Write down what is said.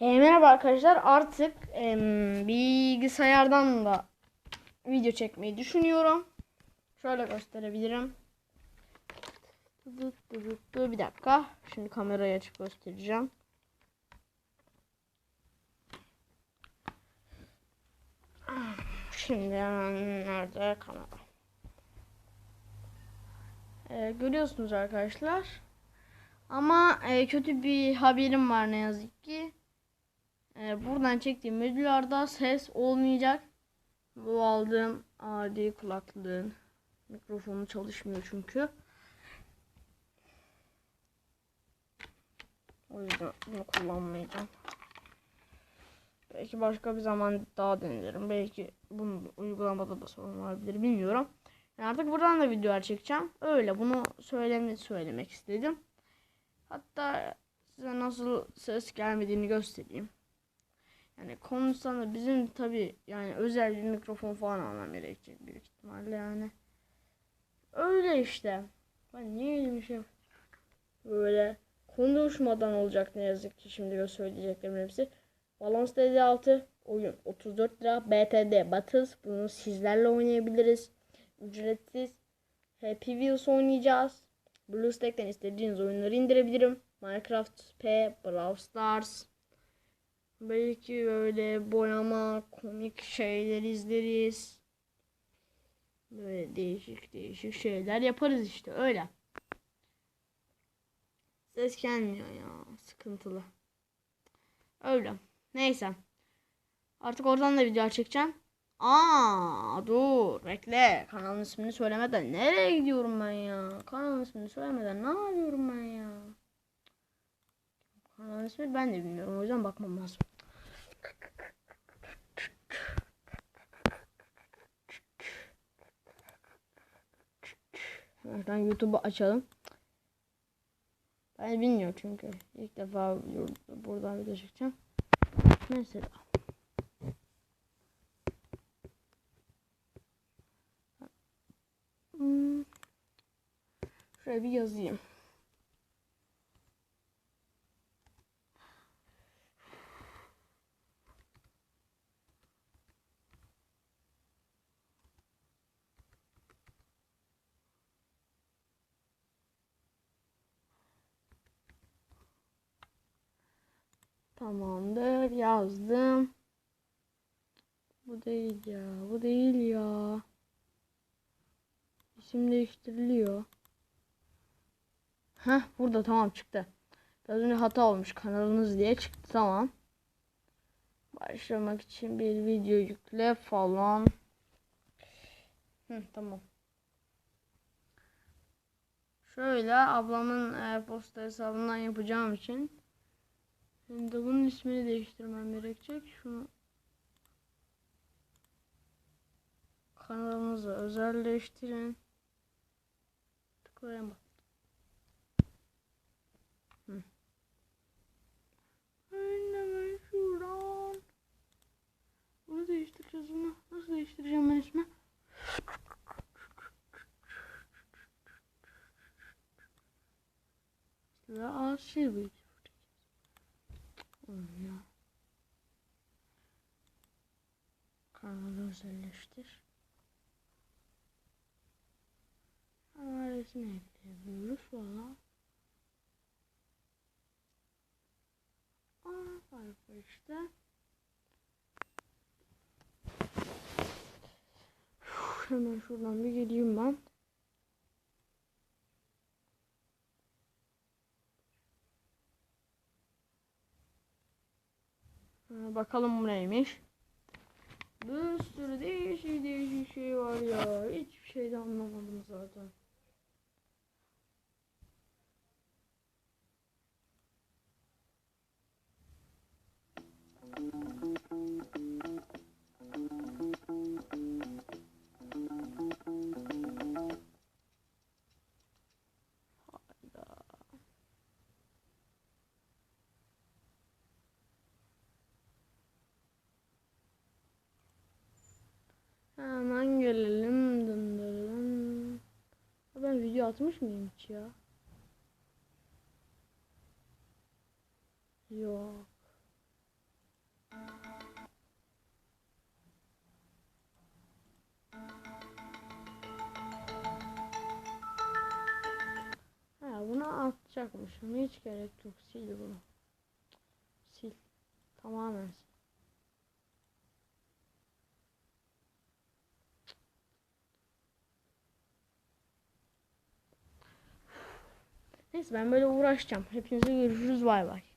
E, merhaba arkadaşlar. Artık em, bilgisayardan da video çekmeyi düşünüyorum. Şöyle gösterebilirim. Bir dakika. Şimdi kamerayı açıp göstereceğim. Şimdi nerede kamera? E, görüyorsunuz arkadaşlar. Ama e, kötü bir haberim var ne yazık ki. E, buradan çektiğim videolarda ses olmayacak. Bu aldığım adi kulaklığın mikrofonu çalışmıyor çünkü. O yüzden bunu kullanmayacağım. Belki başka bir zaman daha denerim. Belki bunun uygulamada da sorun olabilir bilmiyorum. Yani artık buradan da videolar çekeceğim. Öyle bunu söyleme, söylemek istedim. Hatta size nasıl ses gelmediğini göstereyim. Yani konuşsana bizim tabi yani özel bir mikrofon falan almam gerekecek büyük ihtimalle yani. Öyle işte. Ben niye şey böyle konuşmadan olacak ne yazık ki şimdi söyleyeceklerim hepsi. Balance DD6 oyun 34 lira BTD Battles bunu sizlerle oynayabiliriz. Ücretsiz. Happy Wheels oynayacağız. BlueStack'ten istediğiniz oyunları indirebilirim. Minecraft P, Brawl Stars. Belki böyle boyama, komik şeyler izleriz. Böyle değişik değişik şeyler yaparız işte öyle. Ses gelmiyor ya. Sıkıntılı. Öyle. Neyse. Artık oradan da video çekeceğim. Aa dur bekle. Kanalın ismini söylemeden nereye gidiyorum ben ya? Kanalın ismini söylemeden ne yapıyorum ben ya? Kanalın ismini ben de bilmiyorum. O yüzden bakmam lazım. Hemen YouTube'u açalım. Ben bilmiyorum çünkü. ilk defa buradan video çekeceğim. Mesela. Hmm. Şöyle bir yazayım. Tamamdır yazdım. Bu değil ya. Bu değil ya. İsim değiştiriliyor. Heh burada tamam çıktı. Biraz önce hata olmuş kanalınız diye çıktı tamam. Başlamak için bir video yükle falan. Hı, tamam. Şöyle ablamın e, posta hesabından yapacağım için Şimdi de bunun ismini değiştirmem gerekecek. Şunu kanalımızı özelleştirin. Şuradan. Bunu değiştireceğiz bunu. Nasıl değiştireceğim ben ismi? Ve Asil Kanalı özelleştir. Hemen resmi ekleyebiliyoruz valla. Aa sayfa işte. Uf, hemen şuradan bir geleyim ben. Bakalım bu neymiş. Bir sürü değişik değişik şey var ya. Hiçbir şey de anlamadım zaten. Hemen gelelim. Dındırın. Ben video atmış mıyım hiç ya? Yok. buna atacakmışım. Hiç gerek yok. Sil bunu. Sil. Tamamen sil. Neyse ben böyle uğraşacağım. Hepinize görüşürüz. Bay bay.